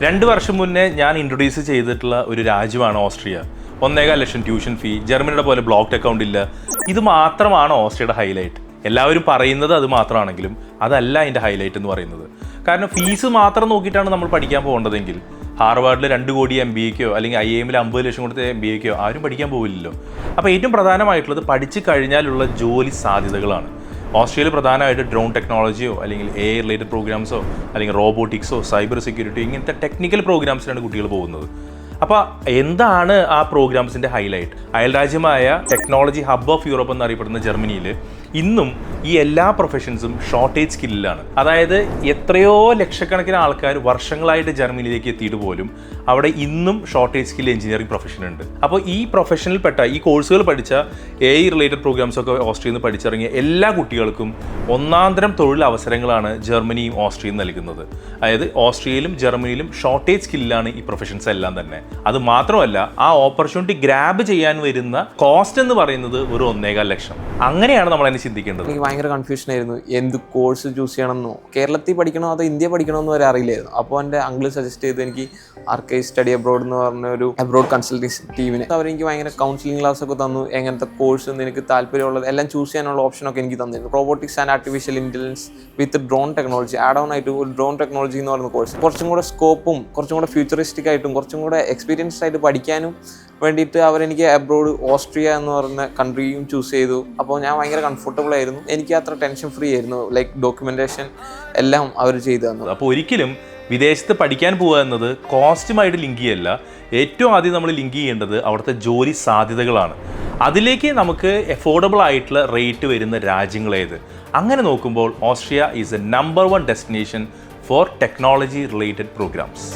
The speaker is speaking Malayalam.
രണ്ട് വർഷം മുന്നേ ഞാൻ ഇൻട്രൊഡ്യൂസ് ചെയ്തിട്ടുള്ള ഒരു രാജ്യമാണ് ഓസ്ട്രിയ. ഒന്നേകാൽ ലക്ഷം ട്യൂഷൻ ഫീ ജർമ്മനിയുടെ പോലെ ബ്ലോക്ക്ഡ് അക്കൗണ്ട് ഇല്ല. ഇത് മാത്രമാണ് ഓസ്ട്രിയയുടെ ഹൈലൈറ്റ് എല്ലാവരും പറയുന്നത് അത് മാത്രമാണെങ്കിലും അതല്ല അതിന്റെ ഹൈലൈറ്റ് എന്ന് പറയുന്നത്. കാരണം ഫീസ് മാത്രം നോക്കിയിട്ടാണ് നമ്മൾ പഠിക്കാൻ പോകേണ്ടതെങ്കിൽ. ഹാർവാർഡിൽ രണ്ട് കോടി എം ബി എക്കോ അല്ലെങ്കിൽ ഐ എമ്മിൽ അമ്പത് ലക്ഷം കൊടുത്ത എം ബി എക്കോ ആരും പഠിക്കാൻ പോവില്ലല്ലോ. അപ്പോൾ ഏറ്റവും പ്രധാനമായിട്ടുള്ളത് പഠിച്ചു കഴിഞ്ഞാലുള്ള ജോലി സാധ്യതകളാണ്. ഓസ്ട്രേലിയ പ്രധാനമായിട്ട് ഡ്രോൺ ടെക്നോളജിയോ അല്ലെങ്കിൽ എ റിലേറ്റഡ് പ്രോഗ്രാംസോ അല്ലെങ്കിൽ റോബോട്ടിക്സോ സൈബർ സെക്യൂരിറ്റി ഇങ്ങനത്തെ ടെക്നിക്കൽ പ്രോഗ്രാംസിലാണ് കുട്ടികൾ പോകുന്നത്. അപ്പോൾ എന്താണ് ആ പ്രോഗ്രാംസിന്റെ ഹൈലൈറ്റ്? അയൽരാജ്യമായ ടെക്നോളജി ഹബ് ഓഫ് യൂറോപ്പ് എന്നറിയപ്പെടുന്ന ജർമ്മനിയിൽ ഇന്നും ഈ എല്ലാ പ്രൊഫഷൻസും ഷോർട്ടേജ് സ്കില്ലിലാണ്. അതായത് എത്രയോ ലക്ഷക്കണക്കിന് ആൾക്കാർ വർഷങ്ങളായിട്ട് ജർമ്മനിയിലേക്ക് എത്തിയിട്ട് പോലും അവിടെ ഇന്നും ഷോർട്ടേജ് സ്കിൽ എഞ്ചിനീയറിംഗ് പ്രൊഫഷൻ ഉണ്ട്. അപ്പോൾ ഈ പ്രൊഫഷനിൽപ്പെട്ട ഈ കോഴ്സുകൾ പഠിച്ച എ റിലേറ്റഡ് പ്രോഗ്രാംസ് ഒക്കെ ഓസ്ട്രിയയിൽ നിന്ന് പഠിച്ചിറങ്ങിയ എല്ലാ കുട്ടികൾക്കും ഒന്നാന്തരം തൊഴിലവസരങ്ങളാണ് ജർമ്മനിയും ഓസ്ട്രിയയും നൽകുന്നത്. അതായത് ഓസ്ട്രിയയിലും ജർമ്മനിയിലും ഷോർട്ടേജ് സ്കില്ലാണ് ഈ പ്രൊഫഷൻസ് എല്ലാം തന്നെ. അത് മാത്രമല്ല ആ ഓപ്പർച്യൂണിറ്റി ഗ്രാബ് ചെയ്യാൻ വരുന്ന കോസ്റ്റ് എന്ന് പറയുന്നത് ഒരു ഒന്നേകാൽ ലക്ഷം. അങ്ങനെയാണ് നമ്മൾ അതിനെ ചിന്തിക്കേണ്ടത്. എനിക്ക് ഭയങ്കര കൺഫ്യൂഷൻ ആയിരുന്നു. എന്ത് കോഴ്സ് ചൂസ് ചെയ്യണമെന്നോ? കേരളത്തിൽ പഠിക്കണോ അതോ ഇന്ത്യ പഠിക്കണോ എന്ന് വരെ അറിയില്ലായിരുന്നു. അപ്പോൾ എന്റെ അങ്കിൾ സജസ്റ്റ് ചെയ്ത് എനിക്ക് ആർക്കൈ സ്റ്റഡി അബ്രോഡ് എന്ന് പറഞ്ഞ ഒരു അബ്രോഡ് കൺസൾട്ടേഷൻ ടീമിന് അവരെനിക്ക് ഭയങ്കര കൗൺസിലിംഗ് ക്ലാസ് ഒക്കെ തന്നു. എങ്ങനത്തെ കോഴ്സ് നിനക്ക് താല്പര്യമുള്ളത് എല്ലാം ചൂസ് ചെയ്യാനുള്ള ഓപ്ഷനൊക്കെ എനിക്ക് തന്നിരുന്നു. Robotics and artificial intelligence with drone technology add on ആയിട്ട് ഒരു ഡ്രോൺ ടെക്നോളജി എന്ന് പറയുന്ന കോഴ്സ് കുറച്ചും കൂടെ സ്കോപ്പും കുറച്ചും കൂടെ ഫ്യൂച്ചറിസ്റ്റിക് ആയിട്ടും കുറച്ചും കൂടെ എക്സ്പീരിയൻസ്ഡ് ആയിട്ട് പഠിക്കാനും വേണ്ടിയിട്ട് അവരെനിക്ക് അബ്രോഡ് ഓസ്ട്രിയ എന്ന് പറയുന്ന കൺട്രിയും ചൂസ് ചെയ്തു. അപ്പോൾ ഞാൻ ഭയങ്കര കംഫർട്ടബിൾ ആയിരുന്നു. എനിക്ക് അത്ര ടെൻഷൻ ഫ്രീ ആയിരുന്നു. ലൈക്ക് ഡോക്യുമെന്റേഷൻ എല്ലാം അവർ ചെയ്തു തന്നു. അപ്പോൾ ഒരിക്കലും വിദേശത്ത് പഠിക്കാൻ പോകുക എന്നത് കോസ്റ്റുമായിട്ട് ലിങ്ക് ചെയ്യല്ല. ഏറ്റവും ആദ്യം നമ്മൾ ലിങ്ക് ചെയ്യേണ്ടത് അവിടുത്തെ ജോലി സാധ്യതകളാണ്. അതിലേക്ക് നമുക്ക് എഫോർഡബിൾ ആയിട്ടുള്ള റേറ്റ് വരുന്ന രാജ്യങ്ങളേത് അങ്ങനെ നോക്കുമ്പോൾ Austria is a number one destination for technology related programs